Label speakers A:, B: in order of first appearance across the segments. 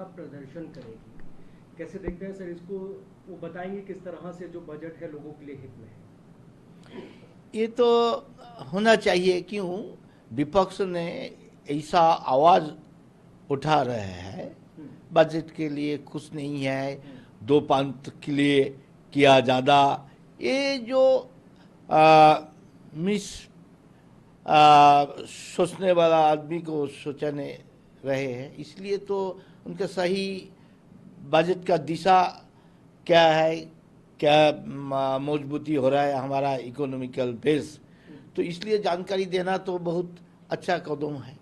A: का प्रदर्शन करेगी। कैसे देखते हैं सर इसको? वो बताएँगे किस तरह से जो बजट है लोगों के लिए हित में है।
B: ये तो होना चाहिए क्यों? विपक्ष ने ऐसा आवाज़ उठा रहे हैं। बजट के लिए कुछ नहीं है दो पंथ के लिए किया ज़्यादा। ये जो आ, मिस आ, सोचने वाला आदमी को सोचने रहे हैं। इसलिए तो उनका सही बजट का दिशा क्या है, क्या मजबूती हो रहा है हमारा इकोनॉमिकल बेस तो इसलिए जानकारी देना तो बहुत अच्छा कदम है।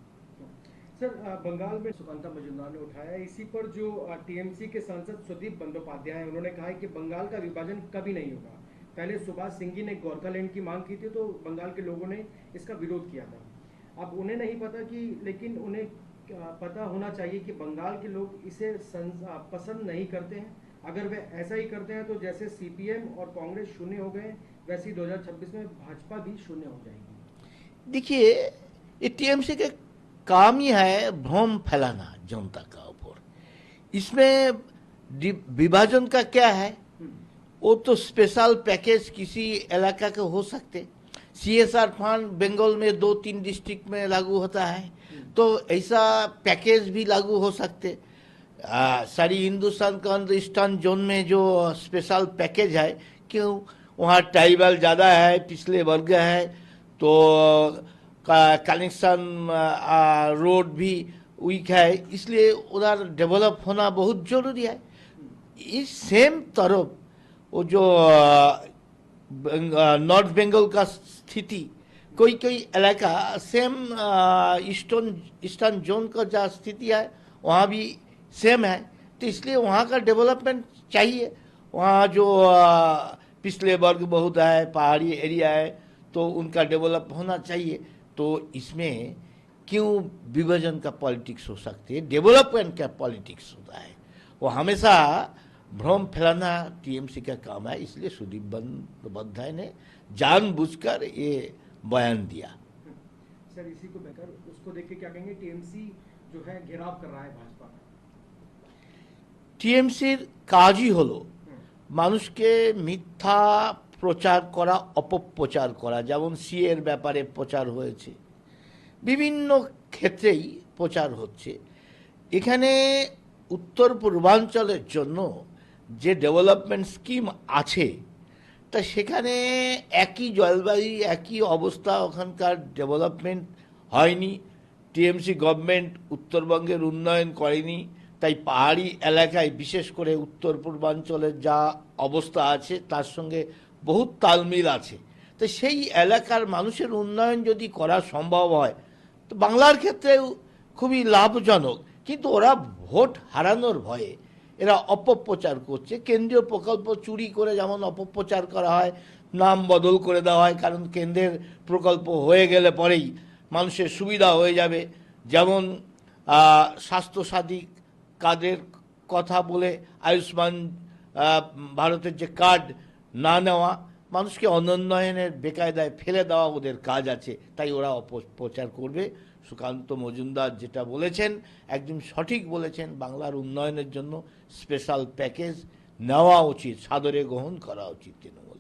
A: सर बंगाल में सुकांता मजुमदार ने उठाया इसी पर जो टीएमसी के सांसद सुदीप बंदोपाध्याय हैं, उन्होंने कहा है कि बंगाल का विभाजन कभी नहीं होगा। पहले सुभाष जी ने गोरखालैंड की मांग की थी तो बंगाल के लोगों ने इसका विरोध किया था। अब उन्हें नहीं पता कि, लेकिन उन्हें पता होना चाहिए कि बंगाल के लोग इसे पसंद नहीं करते हैं। अगर वे ऐसा ही करते हैं तो जैसे सीपीएम और कांग्रेस शून्य हो गए वैसे ही 2026 में भाजपा भी शून्य हो जाएगी।
B: देखिए ये टीएमसी के काम ही है भ्रम फैलाना जनता का ऊपर। इसमें विभाजन का क्या है?
A: हम्म,
B: वो तो स्पेशल पैकेज किसी इलाका के हो सकते। सीएसआर फंड बंगाल में दो तीन डिस्ट्रिक्ट में लागू होता है। तो ऐसा पैकेज भी लागू हो सकते। सारी हिंदुस्तान का अंदर ईस्टर्न जोन में जो स्पेशल पैकेज है, क्यों? वहाँ ट्राइबल ज़्यादा है, पिछले वर्ग है तो कनेक्शन रोड भी वीक है, इसलिए उधर डेवलप होना बहुत ज़रूरी है। इस सेम तरफ़ वो जो नॉर्थ बंगाल का स्थिति कोई कोई इलाका सेम ईस्टर्न ईस्टर्न जोन का जो स्थिति है, वहाँ भी सेम है। तो इसलिए वहाँ का डेवलपमेंट चाहिए। वहाँ जो पिछले वर्ग बहुत है, पहाड़ी एरिया है तो उनका डेवलप होना चाहिए। तो इसमें क्यों विभाजन का पॉलिटिक्स हो सकती है? डेवलपमेंट का पॉलिटिक्स होता है। वो हमेशा भ्रम फैलाना टीएमसी का काम है। इसलिए सुदीप बंदोपाध्याय ने जानबूझकर ये बयान दिया
A: सर इसी को बेहतर उसको देख के क्या कहेंगे टीएमसी जो है घेराव कर रहा है भाजपा का
B: টিএমসির কাজই হলো মানুষকে মিথ্যা প্রচার করা অপপ্রচার করা যেমন সি এর ব্যাপারে প্রচার হয়েছে বিভিন্ন ক্ষেত্রেই প্রচার হচ্ছে এখানে উত্তর পূর্বাঞ্চলের জন্য যে ডেভেলপমেন্ট স্কিম আছে তা সেখানে একই জলবায়ু, একই অবস্থা ওখানকার ডেভেলপমেন্ট হয়নি। টিএমসি গভর্নমেন্ট উত্তরবঙ্গের উন্নয়ন করেনি। তাই পাহাড়ি এলাকায় বিশেষ করে উত্তর পূর্বাঞ্চলের যা অবস্থা আছে, তার সঙ্গে বহুত তালমিল আছে। তো সেই এলাকার মানুষের উন্নয়ন যদি করা সম্ভব হয়, তো বাংলার ক্ষেত্রেও খুবই লাভজনক। কিন্তু ওরা ভোট হারানোর ভয়ে এরা অপপ্রচার করছে। কেন্দ্রীয় প্রকল্প চুরি করে যেমন অপপ্রচার করা হয়, নাম বদল করে দেওয়া হয়, কারণ কেন্দ্রের প্রকল্প হয়ে গেলে পরেই মানুষের সুবিধা হয়ে যাবে। যেমন স্বাস্থ্যসাথী কার্ডের কথা বলে আয়ুষ্মান ভারতের যে কার্ড না নেওয়া মানুষকে অনন্যয়নের বেকায়দায় ফেলে দেওয়া ওদের কাজ আছে, তাই ওরা অপপ্রচার করবে। সুকান্ত মজুমদার যেটা বলেছেন, একদম সঠিক বলেছেন, বাংলার উন্নয়নের জন্য স্পেশাল প্যাকেজ নেওয়া উচিত, সাদরে গ্রহণ করা উচিত তৃণমূল।